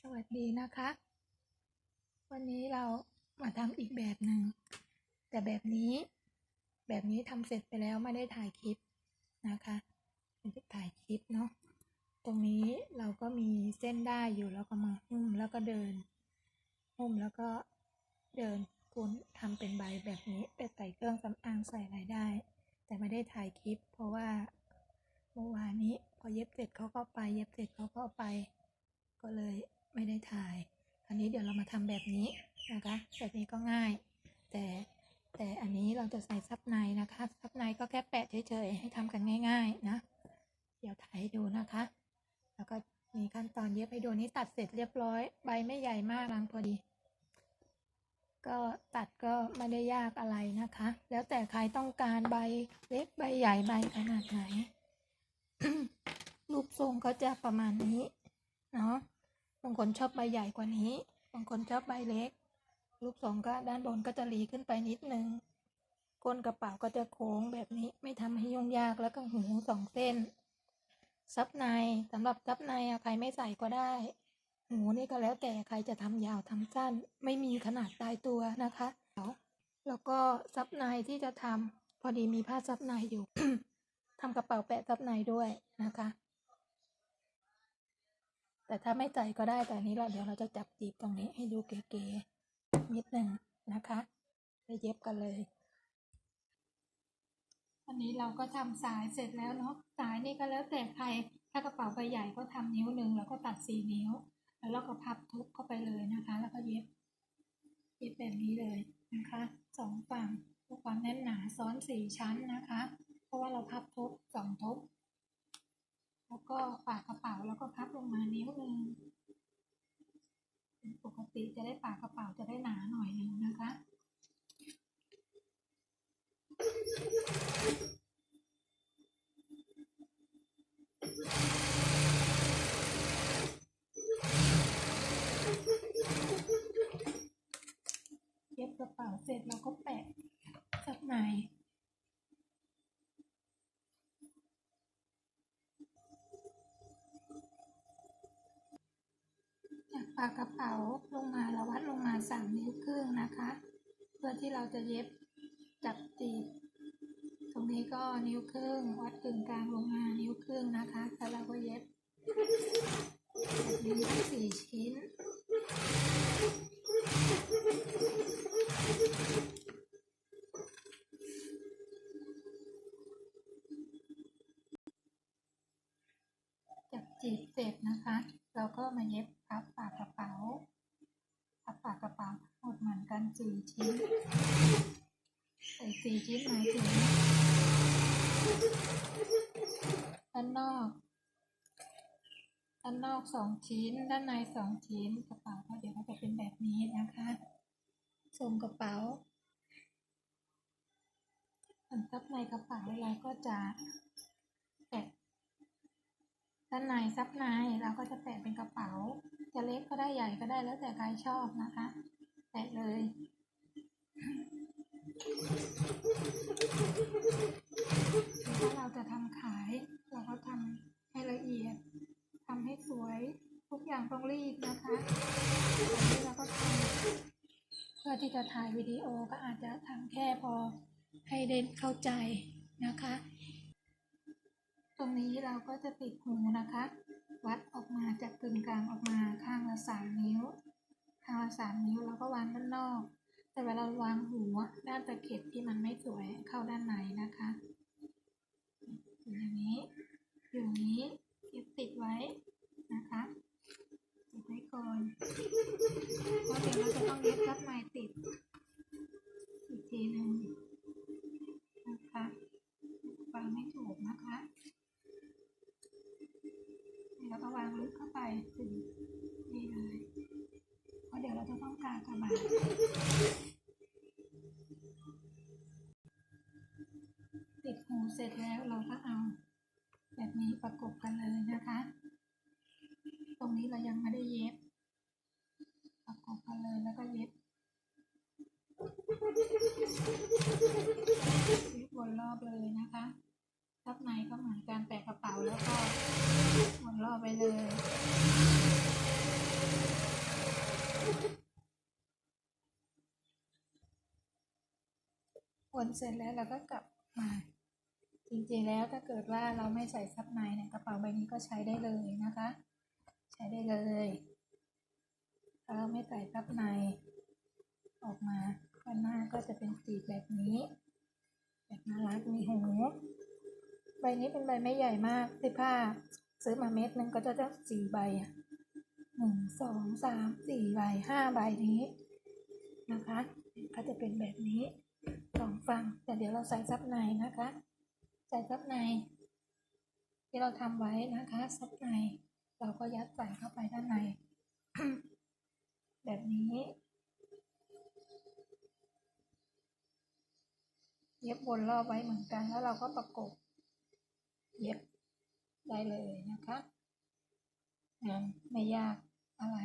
สวัสดีนะคะ วันนี้เรามาทำอีกแบบหนึ่งแต่แบบนี้ แบบนี้ทำเสร็จไปแล้วไม่ได้ถ่ายคลิปนะคะไม่ได้ถ่ายคลิปเนาะตรงนี้เราก็มีเส้นได้อยู่แล้วก็มาหุ้มแล้วก็เดิน หุ้มแล้วก็เดินคุณทำเป็นใบแบบนี้ไปใส่เครื่องสำอางใส่อะไรได้ แต่ไม่ได้ถ่ายคลิป เพราะว่าเมื่อวานนี้พอเย็บเสร็จเขาก็ไป เย็บเสร็จเขาก็ไป ก็เลย ไม่ได้ถ่ายคราวนี้เดี๋ยวเรามาทำแบบนี้นะคะแบบนี้ก็ง่าย แต่แต่อันนี้เราจะใส่ซับในนะคะซับในก็แค่แปะเฉยๆให้ทำกันง่าย ๆนะ เดี๋ยวถ่ายให้ดูนะคะ แล้วก็มีขั้นตอนเย็บให้ดูนี่ตัดเสร็จเรียบร้อย ใบไม่ใหญ่มากรังพอดี ก็ตัดก็ไม่ได้ยากอะไรนะคะ แล้วแต่ใครต้องการใบเล็กใบใหญ่ใบขนาดไหนรูปทรงก็จะประมาณนี้ เนาะ บางคนชอบใบใหญ่กว่านี้ บางคนชอบใบเล็กรูปทรงก็ด้านบนก็จะหลีขึ้นไปนิดนึงก้นกระเป๋าก็จะโค้งแบบนี้ไม่ทำให้ยุ่งยากแล้วก็หูสองเส้น ซับในสำหรับซับในใครไม่ใส่ก็ได้ หูนี่ก็แล้วแต่ใครจะทำยาวทำสั้น ไม่มีขนาดตายตัวนะคะแล้วก็ซับในที่จะทำพอดีมีผ้าซับในอยู่ทำกระเป๋าแปะซับในด้วยนะคะ แต่ถ้าไม่ใส่ก็ได้แต่อันนี้เราเดี๋ยวเราจะจับจีบตรงนี้ให้ดูเก๋ๆนิดหนึ่งนะคะไปเย็บกันเลยอันนี้เราก็ทำสายเสร็จแล้วเนาะสายนี่ก็แล้วแต่ใครถ้ากระเป๋าใบใหญ่ก็ทำนิ้วหนึ่งแล้วก็ตัดสี่นิ้ว แล้วเราก็พับทุบเข้าไปเลยนะคะ แล้วก็เย็บ เย็บแบบนี้เลยนะคะสองฝั่งเพื่อความแน่นหนาซ้อนสี่ชั้นนะคะ เพราะว่าเราพับทุบสองทุบแล้วก็ปากกระเป แล้วก็พับลงมานิ้วหนึ่งปกติจะได้ปากกระเป๋าจะได้หนาหน่อยหนึ่งนะคะเย็บกระเป๋าเสร็จเราก็แปะากปากระเป๋าลงมาเราวัดลงมาสามนิ้วครึ่งนะคะ เพื่อที่เราจะเย็บจับตีบตรงนี้ก็นิ้วครึ่งวัดกึ่งกลางลงมานิ้วครึ่งนะคะแล้วเราก็เย็บแบบนี้ทั้งสี่ชิ้น จับจีบเสร็จนะคะ เราก็มาเย็บพับปากกระเป๋า พับปากกระเป๋าทั้งหมดเหมือน กันสี่ชิ้นใส่สี่ชิ้นหมายถึงด้านนอกด้านนอกสองชิ้น ด้านในสองชิ้นกระเป๋าก็เดี๋ยวก็จะเป็นแบบนี้นะคะทรงกระเป๋าส่วนซับในกระเป๋าเราก็จะแปะด้านในซับในเราก็จะแปะเป็นกระเป๋า จะเล็กก็ได้ใหญ่ก็ได้แล้วแต่ใครชอบนะคะ แปะเลยถ้าเราจะทำขาย เราก็ทำให้ละเอียดทำให้สวยทุกอย่างต้องรีบนะคะอันนี้เราก็ทำเพื่อที่จะถ่ายวิดีโอก็อาจจะทำแค่พอให้ได้เข้าใจนะคะ ตรงนี้เราก็จะติดหูนะคะ วัดออกมาจากกึ่งกลางออกมาข้างละสามนิ้ว ข้างละสามนิ้วแล้วก็วางด้านนอก แต่เวลาเราวางหูด้านตะเข็บที่มันไม่สวยเข้าด้านในนะคะอย่างนี้ อยู่างนี้เย็บติดไว้นะคะติดไว้ก่อนเพราะเดี๋ยวเราจะต้องเย็บรับในติด อีกทีหนึ่งนะคะวางไม่ถูกนะคะแล้วก็วางลึกเข้าไปถึง กากระบาดติดหูเสร็จแล้วเราก็เอา แบบนี้ประกบกันเลยนะคะ ตรงนี้เรายังไม่ได้เย็บ ประกบกันเลยแล้วก็เย็บเย็บวนรอบเลยนะคะทับในก็เหมือนการแปะกระเป๋าแล้วก็วนรอบไปเลย ว นเสร็จแล้วเราก็กลับมาจริงๆแล้วถ้าเกิดว่าเราไม่ใส่ซับในเนี่ยกระเป๋าใบนี้ก็ใช้ได้เลยนะคะ ใช้ได้เลยถ้าเราไม่ใส่ซับใน ออกมาด้านหน้าก็จะเป็นสีแบบนี้ แบบน่ารักมีหูใบนี้เป็นใบไม่ใหญ่มากสิผ้าซื้อมาเม็ดหนึ่งก็จะได้สี่ใบหนึ่งสองสามสี่ใบห้าใบนี้นะคะ ก็จะเป็นแบบนี้ สองฝั่งแต่เดี๋ยวเราใส่ซับในนะคะ ใส่ซับใน ที่เราทำไว้นะคะ ซับใน เราก็ยัดใส่เข้าไปด้านใน แบบนี้เย็บวนรอบไว้เหมือนกันแล้วเราก็ประกบ เย็บได้เลยนะคะงานไม่ยากอะไร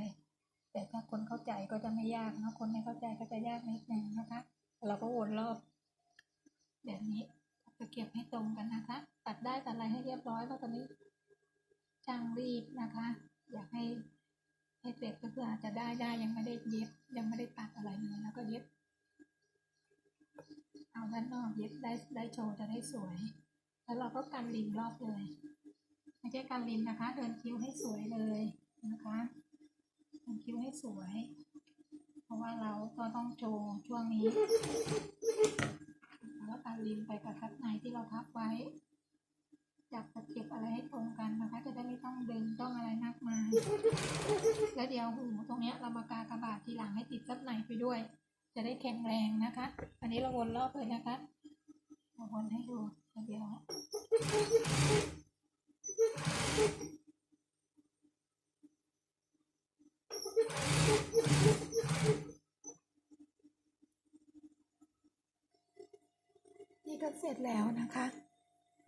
แต่ถ้าคนเข้าใจก็จะไม่ยากนะคนไม่เข้าใจก็จะยากนิดนึงนะคะ เราก็วนรอบ แบบนี้ตะเกียบให้ตรงกันนะคะ ตัดได้ตัดอะไรให้เรียบร้อยเพราะตอนนี้ช่างรีบนะคะ อยากให้ให้เสร็จก็คืออาจจะได้ได้ยังไม่ได้เย็บ ยังไม่ได้ตัดอะไรเลยแล้วก็เย็บ เอาด้านนอกเย็บได้ได้โชว์จะได้สวย แล้วเราก็กันริมรอบเลย ไม่ใช่กันริมนะคะ เดินคิ้วให้สวยเลยนะคะเดินคิ้วให้สวย เพราะว่าเราก็ต้องโชว์ช่วงนี้ ล้วการริมไปกับทับในที่เราพับไว้ จับตะเกียบอะไรให้ตรงกันนะคะ จะได้ไม่ต้องดึงต้องอะไรมากมาย แล้วเดี๋ยวหูตรงเนี้ยเรามากากระบาดทีหลังให้ติดทับในไปด้วย จะได้แข็งแรงนะคะ อันนี้เราวนรอบเลยนะคะเราวนให้ดูเดี๋ยว เสร็จแล้วนะคะ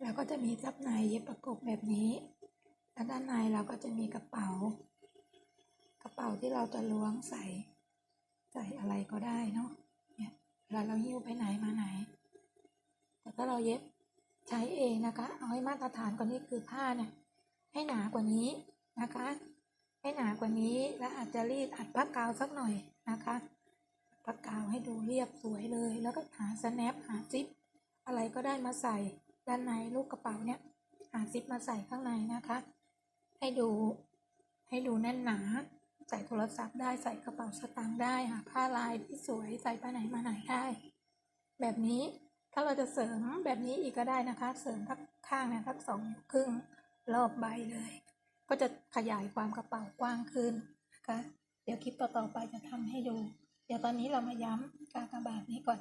แล้วก็จะมีซับในเย็บประกบแบบนี้แล้วด้านในเราก็จะมีกระเป๋า กระเป๋าที่เราจะล้วงใส่ใส่อะไรก็ได้เนาะเนี่ยเวลาเราหิ้วไปไหนมาไหน แต่ถ้าเราเย็บใช้เองนะคะ เอาให้มาตรฐานกว่านี้คือผ้าเนี่ยให้หนากว่านี้นะคะ ให้หนากว่านี้แล้วอาจจะรีดอัดผ้ากาวสักหน่อยนะคะผ้ากาวให้ดูเรียบสวยเลย แล้วก็หาสแนปหาซิป อะไรก็ได้มาใส่ด้านในลูกกระเป๋าเนี่ย หาซิปมาใส่ข้างในนะคะ ให้ดูให้ดูแน่นหนา ใส่โทรศัพท์ได้ใส่กระเป๋าสตางค์ได้หาผ้าลายที่สวยใส่ไปไหนมาไหนได้ แบบนี้ถ้าเราจะเสริมแบบนี้อีกก็ได้นะคะ เสริมทักข้างนี่ยทักสองนิ้วครึ่งรอบใบเลย ก็จะขยายความกระเป๋ากว้างขึ้นนะคะเดี๋ยวคลิปต่อๆไปจะทำให้ดู เดี๋ยวตอนนี้เรามาย้ำกากบาทนี้ก่อน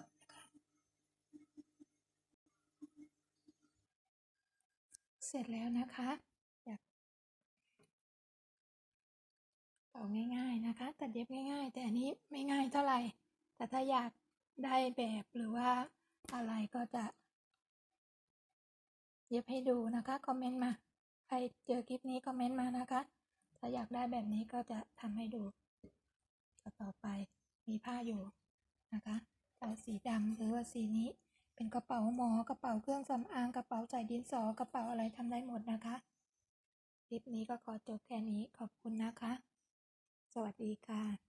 เสร็จแล้วนะคะอยากเป่าง่าย ๆนะคะ ตัดเย็บง่าย ๆ แต่อันนี้ไม่ง่ายเท่าไหร่ แต่ถ้าอยากได้แบบหรือว่าอะไรก็จะ เย็บให้ดูนะคะ คอมเมนต์มา ใครเจอคลิปนี้คอมเมนต์มานะคะ ถ้าอยากได้แบบนี้ก็จะทำให้ดู ต่อไปมีผ้าอยู่นะคะเอาสีดำหรือว่าสีนี้ เป็นกระเป๋าหมอกระเป๋าเครื่องสำอางกระเป๋าใส่ดินสอกระเป๋าอะไรทำได้หมดนะคะคลิปนี้ก็ขอจบแค่นี้ขอบคุณนะคะ สวัสดีค่ะ